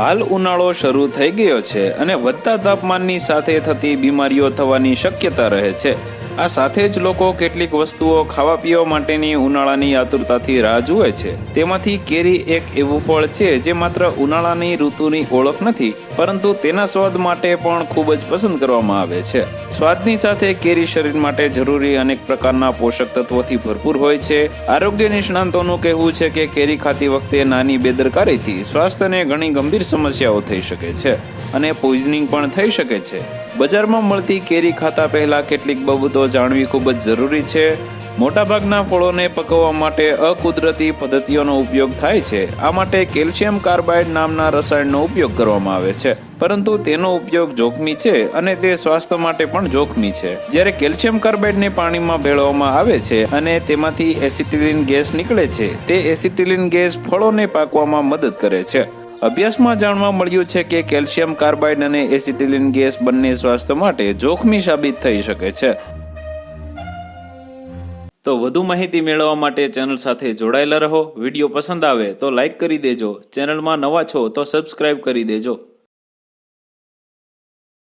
હાલ ઉનાળો શરૂ થઈ ગયો છે અને વધતા તાપમાનની સાથે થતી બીમારીઓ થવાની શક્યતા રહે છે. આ સાથે જ લોકો કેટલીક વસ્તુઓ ખાવા પીવા માટેની ઉનાળાની આતુરતાથી રાહ જુએ છે. તેમાંથી કેરી એક એવું ફળ છે જે માત્ર ઉનાળાની ઋતુની ઓળખ નથી, પરંતુ તેના સ્વાદ માટે પણ ખૂબ જ પસંદ કરવામાં આવે છે. સ્વાદની સાથે કેરી શરીર માટે જરૂરી અનેક પ્રકારના પોષક તત્વોથી ભરપૂર હોય છે. આરોગ્ય નિષ્ણાંતોનું કહેવું છે કે કેરી ખાતી વખતે નાની બેદરકારીથી સ્વાસ્થ્યને ઘણી ગંભીર સમસ્યાઓ થઈ શકે છે અને પોઈઝનિંગ પણ થઈ શકે છે. બજારમાં મળતી કેરી ખાતા પહેલા કેટલીક બાબતો જાણવી ખૂબ જ જરૂરી છે. મોટાભાગના ફળોને પકવવા માટે અકુદરતી પદ્ધતિઓનો ઉપયોગ થાય છે. આ માટે કેલ્શિયમ કાર્બાઇડ નામના રસાયણનો ઉપયોગ કરવામાં આવે છે. પરંતુ તેનો ઉપયોગ જોખમી છે અને તે સ્વાસ્થ્ય માટે પણ જોખમી છે. જ્યારે કેલ્શિયમ કાર્બાઇડને પાણીમાં ભેળવવામાં આવે છે અને તેમાંથી એસિટિલિન ગેસ નીકળે છે, તે એસિટિલિન ગેસ ફળોને પાકવામાં મદદ કરે છે. અભ્યાસમાં જાણવા મળ્યું છે કે કેલ્શિયમ કાર્બાઇડ અને એસિટિલિન ગેસ બંને સ્વાસ્થ્ય માટે જોખમી સાબિત થઈ શકે છે. તો વધુ માહિતી મેળવવા માટે ચેનલ સાથે જોડાયેલા રહો. વીડિયો પસંદ આવે તો લાઈક કરી દેજો. ચેનલમાં નવા છો તો સબસ્ક્રાઇબ કરી દેજો.